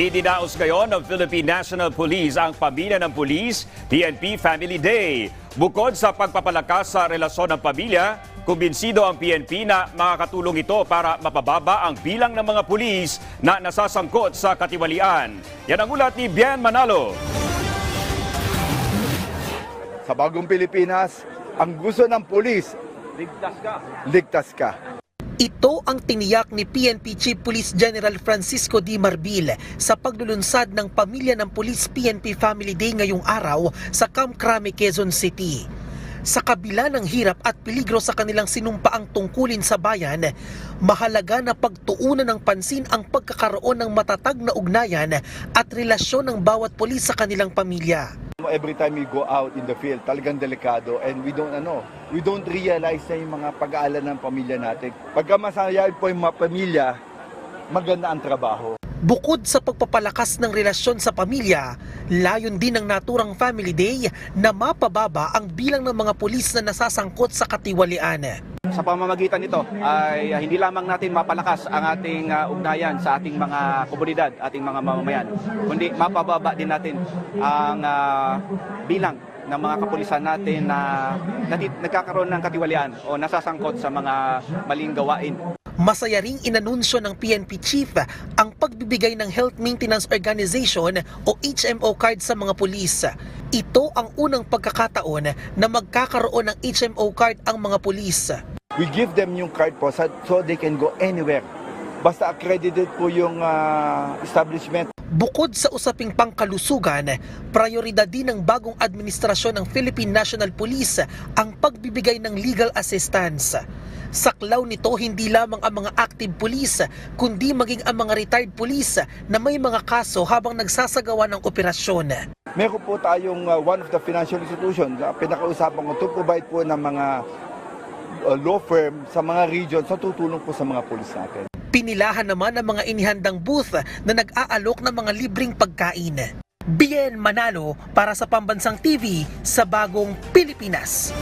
Idinaos ngayon ng Philippine National Police ang pamilya ng pulis, PNP Family Day. Bukod sa pagpapalakas sa relasyon ng pamilya, kumbinsido ang PNP na makakatulong ito para mapababa ang bilang ng mga pulis na nasasangkot sa katiwalian. Yan ang ulat ni Bien Manalo. Sa bagong Pilipinas, ang gusto ng pulis, Ligtas ka. ligtas ka. Ito ang tiniyak ni PNP Chief Police General Francisco D. Marbil sa paglulunsad ng Pamilya ng Police PNP Family Day ngayong araw sa Camp Crame, Quezon City. Sa kabila ng hirap at peligro sa kanilang sinumpaang tungkulin sa bayan, mahalaga na pagtuunan ng pansin ang pagkakaroon ng matatag na ugnayan at relasyon ng bawat pulis sa kanilang pamilya. Every time we go out in the field, talagang delikado and we don't ano, we don't realize na yung mga pag-aalan ng pamilya natin. Pagka masaya po yung mga pamilya, maganda ang trabaho. Bukod sa pagpapalakas ng relasyon sa pamilya, layon din ng naturang Family Day na mapababa ang bilang ng mga pulis na nasasangkot sa katiwalian. Sa pamamagitan nito ay ah, hindi lamang natin mapalakas ang ating ah, ugnayan sa ating mga komunidad, ating mga mamamayan, kundi mapababa din natin ang ah, bilang ng mga kapulisan natin na nati- nagkakaroon ng katiwalian o nasasangkot sa mga maling gawain. Masaya ring inanunsyo ng PNP Chief ang pagbibigay ng Health Maintenance Organization o HMO card sa mga pulis. Ito ang unang pagkakataon na magkakaroon ng HMO card ang mga pulis. We give them yung card po so they can go anywhere. Basta accredited po yung ah, establishment. Bukod sa usaping pangkalusugan, prioridad din ng bagong administrasyon ng Philippine National Police ang pagbibigay ng legal assistance. Saklaw nito hindi lamang ang mga active police, kundi maging ang mga retired police na may mga kaso habang nagsasagawa ng operasyon. Meron po tayong ah, one of the financial institutions, uh, pinakausapan ko to provide po ng mga ah, law firm sa mga regions sa tutulong po sa mga pulis natin. Pinilahan naman ang mga inihandang booth na nag-aalok ng mga libreng pagkain. Bien Manalo para sa Pambansang TV sa Bagong Pilipinas.